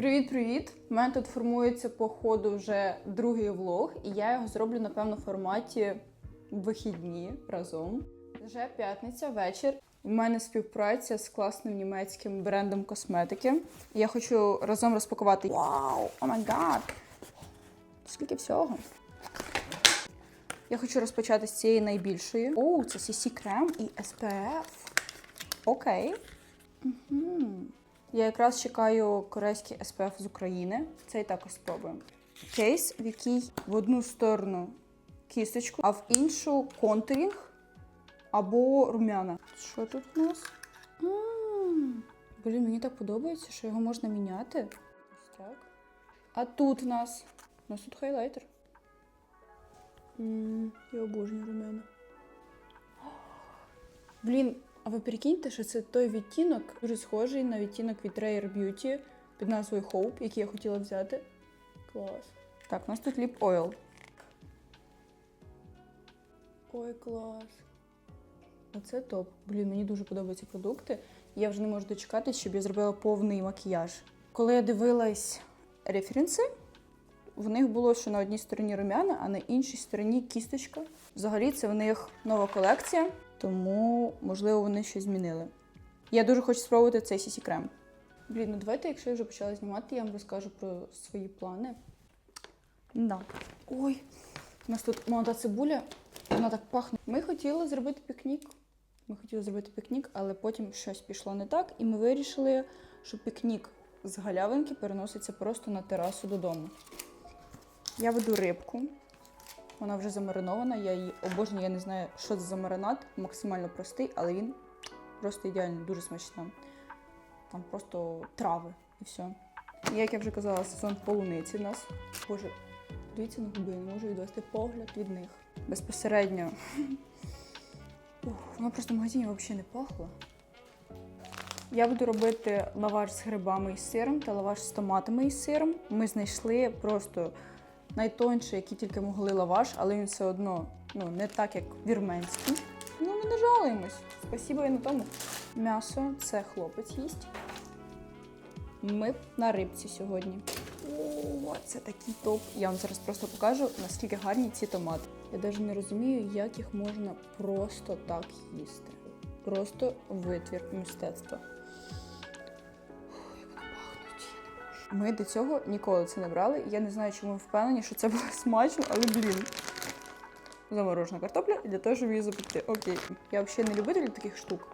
Привіт-привіт! У мене тут формується по ходу вже другий влог, і я його зроблю, напевно, в форматі вихідні разом. Вже п'ятниця, вечір. У мене співпраця з класним німецьким брендом косметики. Я хочу разом розпакувати. Вау! О май гад! Скільки всього? Я хочу розпочати з цієї найбільшої. О, це CC крем і SPF. Окей. Угу. Я якраз чекаю корейський SPF з України. Цей також спробуємо. Кейс, в який в одну сторону кісточку, а в іншу контурінг або румяна. Що тут у нас? М, Блін, мені так подобається, що його можна міняти. Ось так. А тут у нас. У нас тут хайлайтер. М, Я обожнюю румяна. Блін, а ви прикиньте, що це той відтінок, дуже схожий на відтінок від Rare Beauty під назвою Hope, який я хотіла взяти. Клас. Так, у нас тут ліп ойл. Ой, клас. Оце топ. Блін, мені дуже подобаються продукти. Я вже не можу дочекатись, щоб я зробила повний макіяж. Коли я дивилась референси, в них було, що на одній стороні румяна, а на іншій стороні кісточка. Взагалі, це в них нова колекція, тому, можливо, вони щось змінили. Я дуже хочу спробувати цей CC крем. Блін, ну давайте, якщо я вже почала знімати, я вам розкажу про свої плани. Да. Ой, у нас тут молода цибуля, вона так пахне. Ми хотіли зробити пікнік. Ми хотіли зробити пікнік, але потім щось пішло не так, і ми вирішили, що пікнік з галявинки переноситься просто на терасу додому. Я веду рибку. Вона вже замаринована, я її обожнюю, я не знаю, що це за маринад, максимально простий, але він просто ідеальний, дуже смачний. Там просто трави і все. І як я вже казала, сезон полуниці в нас. Боже, дивіться на губи, я не можу відвести погляд від них. Безпосередньо. Воно просто в магазині взагалі не пахло. Я буду робити лаваш з грибами і сиром та лаваш з томатами і сиром. Ми знайшли просто найтонший, який тільки могли лаваш, але він все одно ну, не так, як вірменський. Ну, ми не жалуємось. Спасибо і на тому. М'ясо це хлопець їсть. Ми на рибці сьогодні. О, це такий топ. Я вам зараз просто покажу, наскільки гарні ці томати. Я навіть не розумію, як їх можна просто так їсти. Просто витвір мистецтва. Ми до цього ніколи це не брали. Я не знаю, чому ми впевнені, що це було смачно, але блін. Заморожена картопля для того, щоб її запекти. Окей. Я взагалі не любитель таких штук.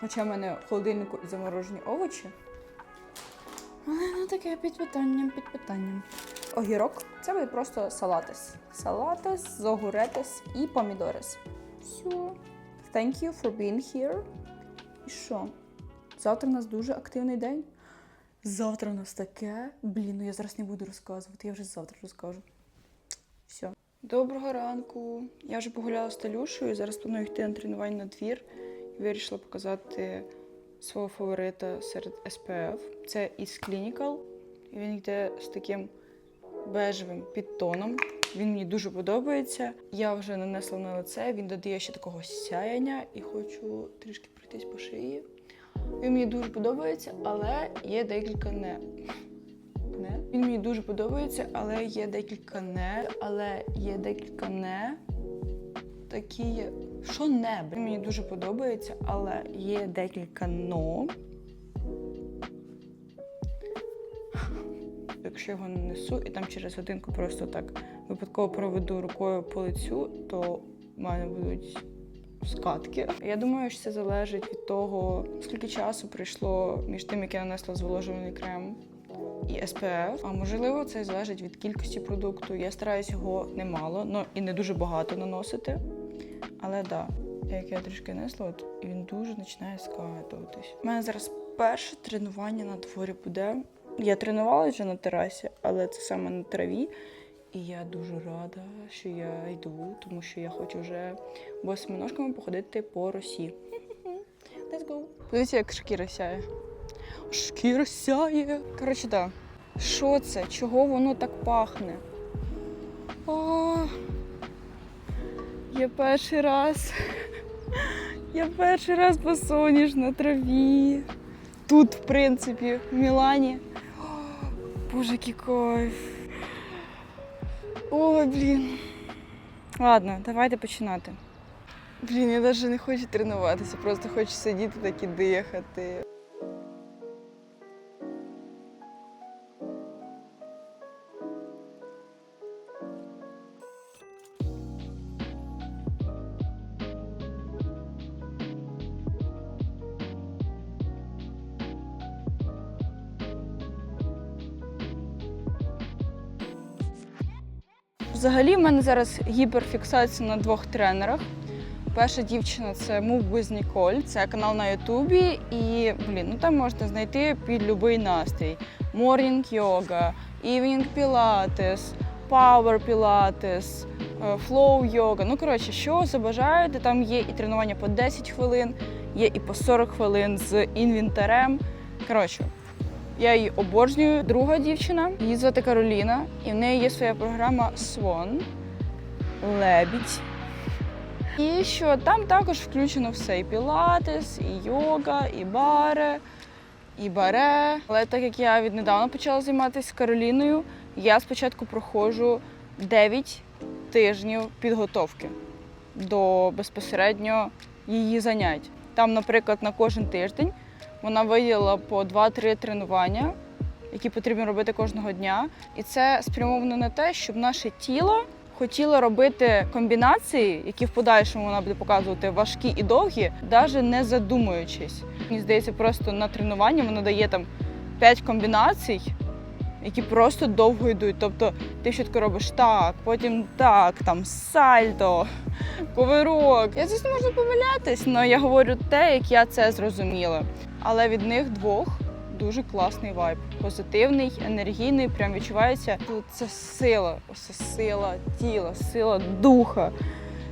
Хоча в мене в холодильнику і заморожені овочі. Але ну таке під питанням, під питанням. Огірок це буде просто салатес. Салатес, зогуретес і помідорес. Все. Thank you for being here. І що? Завтра у нас дуже активний день. Завтра у нас таке. Блін, ну я зараз не буду розказувати, я вже завтра розкажу. Все. Доброго ранку. Я вже погуляла з Талюшею. Зараз планую йти на тренування на двір. І вирішила показати свого фаворита серед SPF. Це із Clinical. Він йде з таким бежевим підтоном. Він мені дуже подобається. Я вже нанесла на лице, він додає ще такого сяяння і хочу трішки пройтись по шиї. Він мені дуже подобається, але є декілька не. Не. Він мені дуже подобається, але є декілька не. Але є декілька не. Такі. Що не? Він мені дуже подобається, але є декілька но. Якщо його не несу і там через годинку просто так випадково проведу рукою по лицю, то в мене будуть скатки. Я думаю, що це залежить від того, скільки часу пройшло між тим, як я нанесла зволожувальний крем і SPF. А можливо, це залежить від кількості продукту. Я стараюсь його немало, ну і не дуже багато наносити. Але так, да, як я трішки несла, от, він дуже починає скатуватись. У мене зараз перше тренування на дворі буде. Я тренувалася вже на терасі, але це саме на траві. І я дуже рада, що я йду, тому що я хочу вже босими ножками походити по росі. Let's go. Подивіться, як шкіра сяє. Шкіра сяє. Коротше, так. Да. Що це? Чого воно так пахне? О, я перший раз. Я перший раз посоніж на траві. Тут, в принципі, в Мілані. О, Боже, який кайф. Ой, блін. Ладно, давайте починати. Блін, я навіть не хочу тренуватися, просто хочу сидіти так і дихати. Взагалі, в мене зараз гіперфіксація на двох тренерах. Перша дівчина це Move with це канал на Ютубі. І блін, ну там можна знайти під будь-який настрій: Yoga, Evening Pilates, Power Pilates, е, Flow Yoga. Ну коротше, що забажаєте, там є і тренування по 10 хвилин, є і по 40 хвилин з інвентарем. Коротше, я її обожнюю. Друга дівчина, її звати Кароліна, і в неї є своя програма Swan Лебідь. І що там також включено все: і пілатес, і йога, і баре, і баре. Але так як я віднедавна почала займатися Кароліною, я спочатку проходжу 9 тижнів підготовки до безпосередньо її занять. Там, наприклад, на кожен тиждень вона виділила по 2-3 тренування, які потрібно робити кожного дня. І це спрямовано на те, щоб наше тіло хотіло робити комбінації, які в подальшому вона буде показувати важкі і довгі, навіть не задумуючись. Мені здається, просто на тренуванні вона дає там 5 комбінацій. Які просто довго йдуть. Тобто ти чітко робиш так, потім так, там сальто, ковирок. Я звісно можу помилятись, але я говорю те, як я це зрозуміла. Але від них двох дуже класний вайб. Позитивний, енергійний, прям відчувається. Тут це сила, це сила тіла, сила духа,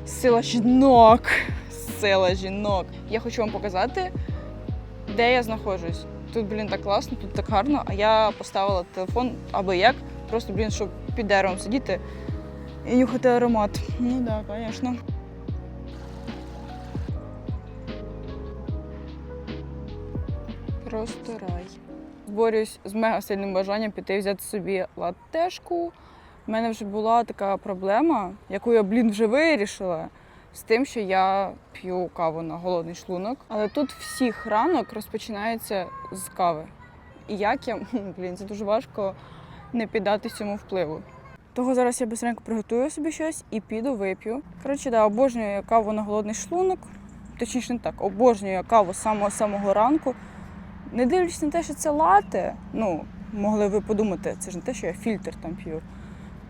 сила жінок, сила жінок. Я хочу вам показати, де я знаходжусь. Тут, блін, так класно, тут так гарно, а я поставила телефон аби як, просто, блін, щоб під деревом сидіти і нюхати аромат. Ну так, да, звісно. Просто рай. Борюсь з мега сильним бажанням піти взяти собі латешку. У мене вже була така проблема, яку я, блін, вже вирішила. З тим, що я п'ю каву на голодний шлунок. Але тут всіх ранок розпочинається з кави. І як я, блін, це дуже важко не піддати цьому впливу. Того зараз я быстренько приготую собі щось і піду вип'ю. Коротше, да, обожнюю каву на голодний шлунок. Точніше, не так, обожнюю каву з самого самого ранку. Не дивлячись на те, що це лате, ну, могли ви подумати, це ж не те, що я фільтр там п'ю.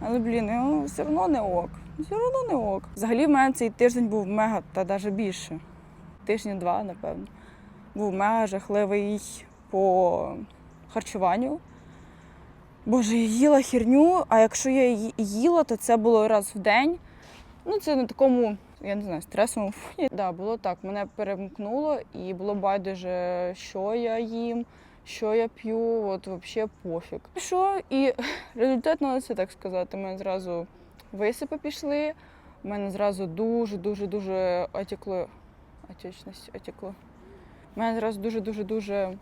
Але, блін, ну, все одно не ок. Все одно не ок. Взагалі в мене цей тиждень був мега, та навіть більше. Тижні два, напевно. Був мега жахливий по харчуванню. Боже, я їла херню, а якщо я її їла, то це було раз в день. Ну, це на такому, я не знаю, стресовому фоні. Да, було так. Мене перемкнуло і було байдуже, що я їм, що я п'ю, от взагалі пофіг. Що? І результатно це так сказати. Мене зразу висипи пішли, у мене зразу дуже-дуже дуже отекло. Отечність отекло. У мене зразу дуже-дуже дуже.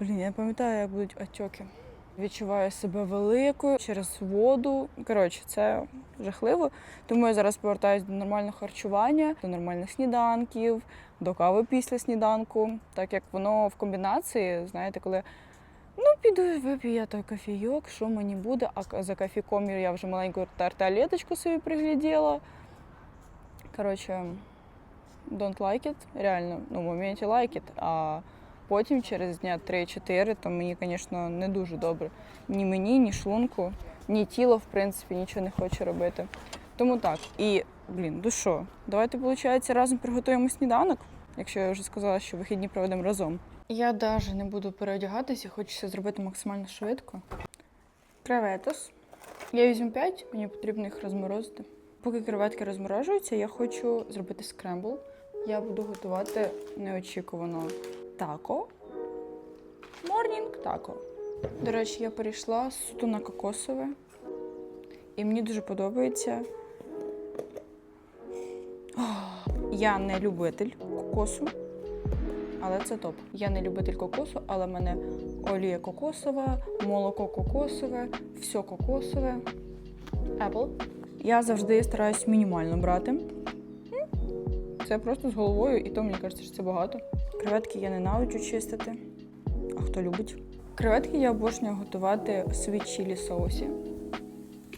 Блін, я не пам'ятаю, як будуть отеки. Відчуваю себе великою через воду. Коротше, це жахливо. Тому я зараз повертаюся до нормального харчування, до нормальних сніданків, до кави після сніданку. Так як воно в комбінації, знаєте, коли ну піду вип'ю я той кофійок, що мені буде, а за кофійком я вже маленьку тарталеточку собі пригляділа. Коротше, don't like it, реально, ну, в моменті like it, а Потім через дня 3-4, то мені, звісно, не дуже добре. Ні мені, ні шлунку, ні тіло, в принципі, нічого не хоче робити. Тому так. І, блін, ну що, давайте, виходить, разом приготуємо сніданок, якщо я вже сказала, що вихідні проведемо разом. Я навіть не буду переодягатися, хочеться зробити максимально швидко. Креветос. Я візьму 5, мені потрібно їх розморозити. Поки креветки розморожуються, я хочу зробити скрембл. Я буду готувати неочікувано тако. Морнінг тако. До речі, я перейшла суто на кокосове. І мені дуже подобається. Я не любитель кокосу, але це топ. Я не любитель кокосу, але в мене олія кокосова, молоко кокосове, все кокосове. Apple. Я завжди стараюсь мінімально брати. Це просто з головою, і то мені кажеться, що це багато. Креветки я ненавиджу чистити. А хто любить? Креветки я обожнюю готувати в чілі соусі.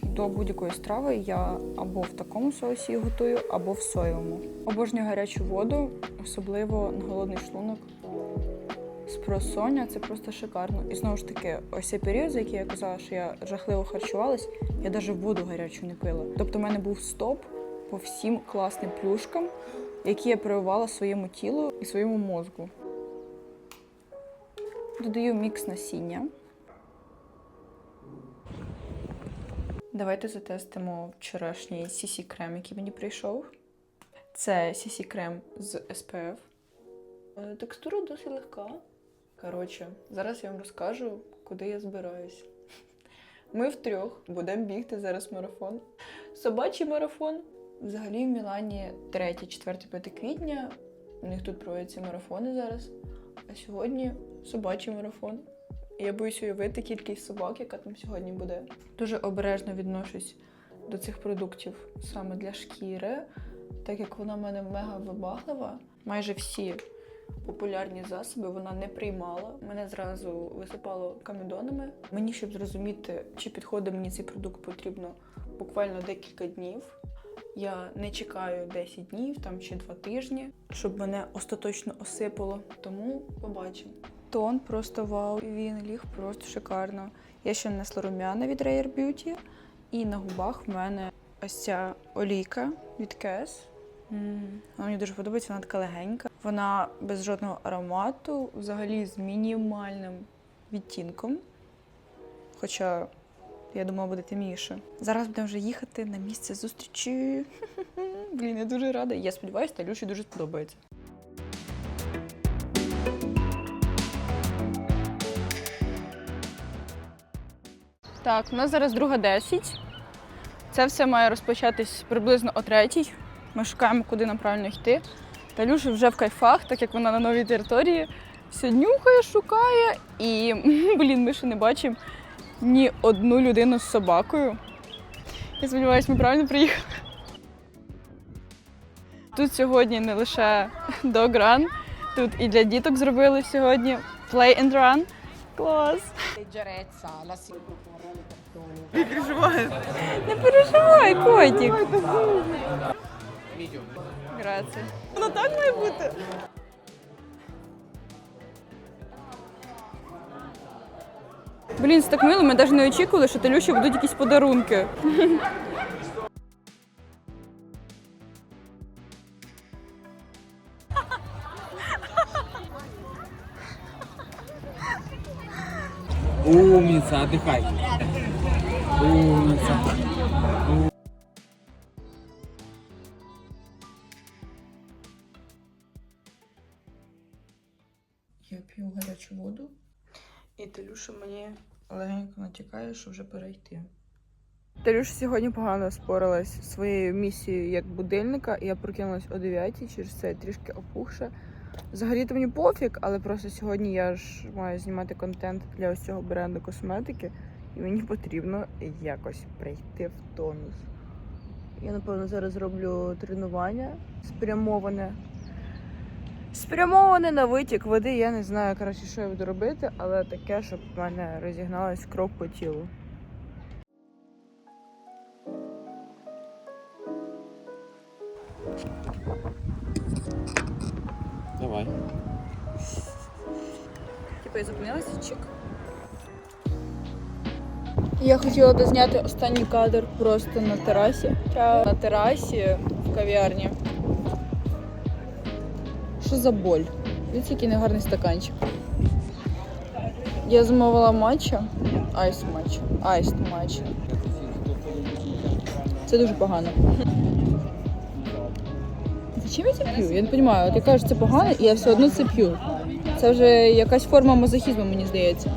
До будь-якої страви я або в такому соусі готую, або в соєвому. Обожнюю гарячу воду, особливо на голодний шлунок. З просоння це просто шикарно. І знову ж таки, ось цей період, за який я казала, що я жахливо харчувалась, я навіть воду гарячу не пила. Тобто, в мене був стоп по всім класним плюшкам, які я прививала своєму тілу і своєму мозку. Додаю мікс насіння. Давайте затестимо вчорашній CC крем, який мені прийшов. Це CC крем з SPF. Е, Текстура досить легка. Коротше, зараз я вам розкажу, куди я збираюсь. Ми втрьох будемо бігти зараз марафон. Собачий марафон. Взагалі в Мілані 3, 4, 5 квітня. У них тут проводяться марафони зараз. А сьогодні собачий марафон. Я боюсь уявити кількість собак, яка там сьогодні буде. Дуже обережно відношусь до цих продуктів саме для шкіри, так як вона в мене мега вибаглива. Майже всі популярні засоби вона не приймала. Мене зразу висипало камедонами. Мені, щоб зрозуміти, чи підходить мені цей продукт, потрібно буквально декілька днів. Я не чекаю 10 днів там чи 2 тижні, щоб мене остаточно осипало. Тому побачимо. Тон просто вау. Він ліг просто шикарно. Я ще нанесла рум'яна від Rare Beauty. І на губах в мене ось ця олійка від Кес. Вона мені дуже подобається, вона така легенька. Вона без жодного аромату, взагалі з мінімальним відтінком. Хоча, я думала, буде темніше. Зараз будемо вже їхати на місце зустрічі. Блін, я дуже рада. Я сподіваюся, Талюші дуже сподобається. Так, у нас зараз друга 10. Це все має розпочатись приблизно о третій. Ми шукаємо, куди нам правильно йти. Талюша вже в кайфах, так як вона на новій території. Все нюхає, шукає. І, блін, ми ще не бачимо ні одну людину з собакою. Я сподіваюся, ми правильно приїхали. Тут сьогодні не лише dog run, тут і для діток зробили сьогодні play and run. Клас! alle persone. Не переживай, котик. Грація. Воно так має бути. Блін, це так мило, ми навіть не очікували, що Талюші будуть якісь подарунки. Умница, отдыхай. Умница. Я п'ю гарячу воду, і Талюша мені легенько натякає, що вже перейти. Талюша сьогодні погано споралась зі своєю місією як будильника, і я прокинулась о 9 через це трішки опухша. Взагалі-то мені пофіг, але просто сьогодні я ж маю знімати контент для ось цього бренду косметики, і мені потрібно якось прийти в тонус. Я, напевно, зараз зроблю тренування спрямоване Спрямоване на витік води, я не знаю, коротше, що я буду робити, але таке, щоб в мене розігналась кров по тілу. Давай. Типу я зупинилася, чик. Я хотіла дозняти останній кадр просто на терасі. На терасі в кав'ярні. Що за боль? Дивіться, який негарний стаканчик. Я замовила матча. Айс матча. Айст матча. Це дуже погано. Зачем я це п'ю? Я не розумію. Я кажу, це погано, і я все одно це п'ю. Це вже якась форма мазохізму, мені здається.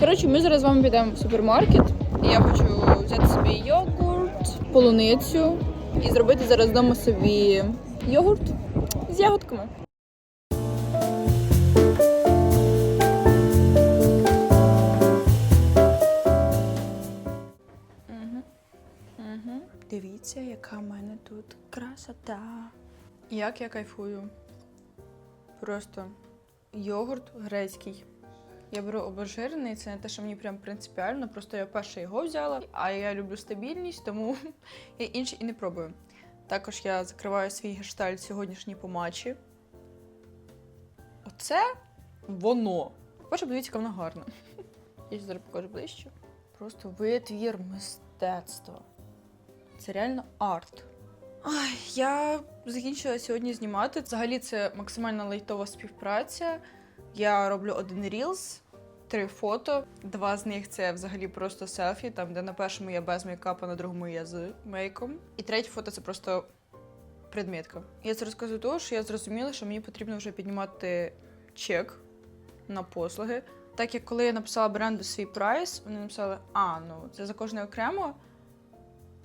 Коротше, ми зараз з вами підемо в супермаркет. І я хочу взяти собі йогурт, полуницю і зробити зараз вдома собі йогурт з ягодками. Подивіться, яка в мене тут красота. Як я кайфую. Просто йогурт грецький. Я беру обезжирений, це не те, що мені прям принципіально, просто я перше його взяла, а я люблю стабільність, тому я інший і не пробую. Також я закриваю свій гештальт сьогоднішній по матчі. Оце воно. Перше, подивіться, яка вона гарна. Я зараз покажу ближче. Просто витвір мистецтва. Це реально арт. Я закінчила сьогодні знімати. Взагалі, це максимально лайтова співпраця. Я роблю один рілз, три фото. Два з них це взагалі просто селфі, там де на першому я без мейкапу, на другому я з мейком. І третє фото це просто предметка. Я це розказую того, що я зрозуміла, що мені потрібно вже піднімати чек на послуги. Так як коли я написала бренду свій прайс, вони написали, а, ну це за кожне окремо.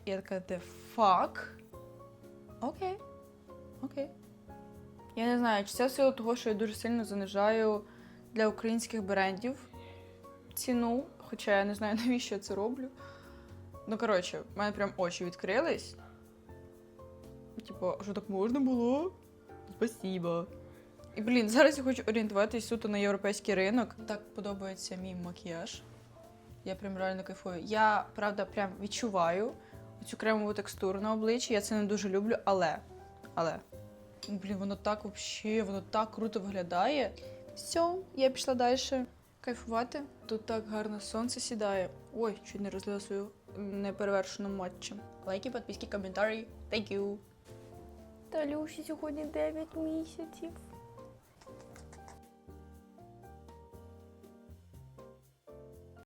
І я така, the fuck? Окей. Окей. Я не знаю, чи це в того, що я дуже сильно занижаю для українських брендів ціну, хоча я не знаю, навіщо я це роблю. Ну, коротше, в мене прям очі відкрились. Типу, що так можна було? Спасибо. І блін, зараз я хочу орієнтуватись суто на європейський ринок. Так подобається мій макіяж. Я прям реально кайфую. Я, правда, прям відчуваю цю кремову текстуру на обличчі. Я це не дуже люблю, але. Але. Блін, воно так взагалі, воно так круто виглядає. Все, я пішла далі. Кайфувати. Тут так гарно сонце сідає. Ой, чуть не розлила свою неперевершену матчем. Лайки, підписки, коментарі. Thank you. Та Люші сьогодні 9 місяців.